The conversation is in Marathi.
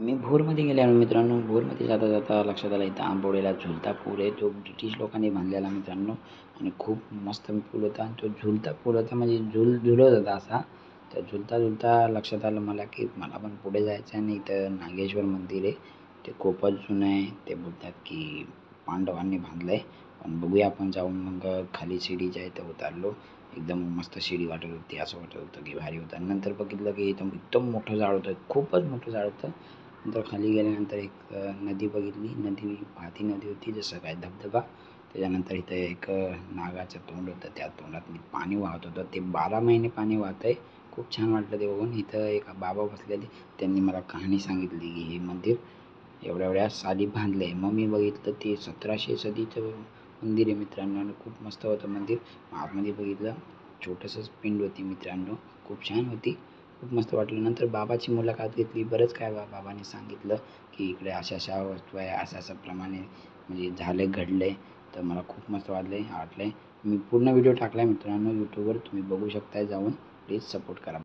मी भोरमध्ये गेल्यावर मित्रांनो भोरमध्ये जाता जाता लक्षात आलं इथं आंबोडेला झुलता पूल आहे. तो ब्रिटिश लोकांनी बांधलेला मित्रांनो आणि खूप मस्त पूल होता. आणि तो झुलता पूल होता म्हणजे झुल झुलत होता असा. तर झुलता झुलता लक्षात आलं मला की मला पण पुढे जायचं आहे. आणि इथं नागेश्वर मंदिर आहे. ते खूपच जुनं आहे. ते बोलतात की पांडवांनी बांधलं आहे पण बघूया आपण जाऊन मग खाली शिडीच्या इथं उतरलो. एकदम मस्त शिडी वाटत होती असं वाटत होतं की भारी होतं. नंतर बघितलं की एकदम एकदम मोठं झाड होतं. खूपच मोठं झाड होतं. नंतर खाली गेल्यानंतर एक नदी बघितली. नदी वाहती नदी होती जसं काय धबधबा. त्याच्यानंतर इथं एक नागाचं तोंड होतं. त्या तोंडात पाणी वाहत होतं. ते बारा महिने पाणी वाहत आहे. खूप छान वाटलं ते बघून. इथं एक बाबा बसलेले. त्यांनी मला कहाणी सांगितली की हे मंदिर एवढ्या एवढ्या साली बांधलं आहे मग मी बघितलं ते सतराशे सदीचं मंदिर आहे मित्रांनो. आणि खूप मस्त होतं मंदिर. आतमध्ये बघितलं. छोटंसंच पिंड होती मित्रांनो. खूप छान होती. खूप मस्त वाटलं. नंतर बाबाची मुलाखत घेतली. बरंच काय बा बाबाने सांगितलं की इकडे अशा अशा वस्तू आहे अशा असं प्रमाणे म्हणजे घडलं. आहे तर मला खूप मस्त वाटले आवडले मी पूर्ण व्हिडिओ टाकला आहे मित्रांनो यूट्यूबवर तुम्ही बघू शकताय जाऊन. प्लीज सपोर्ट करा.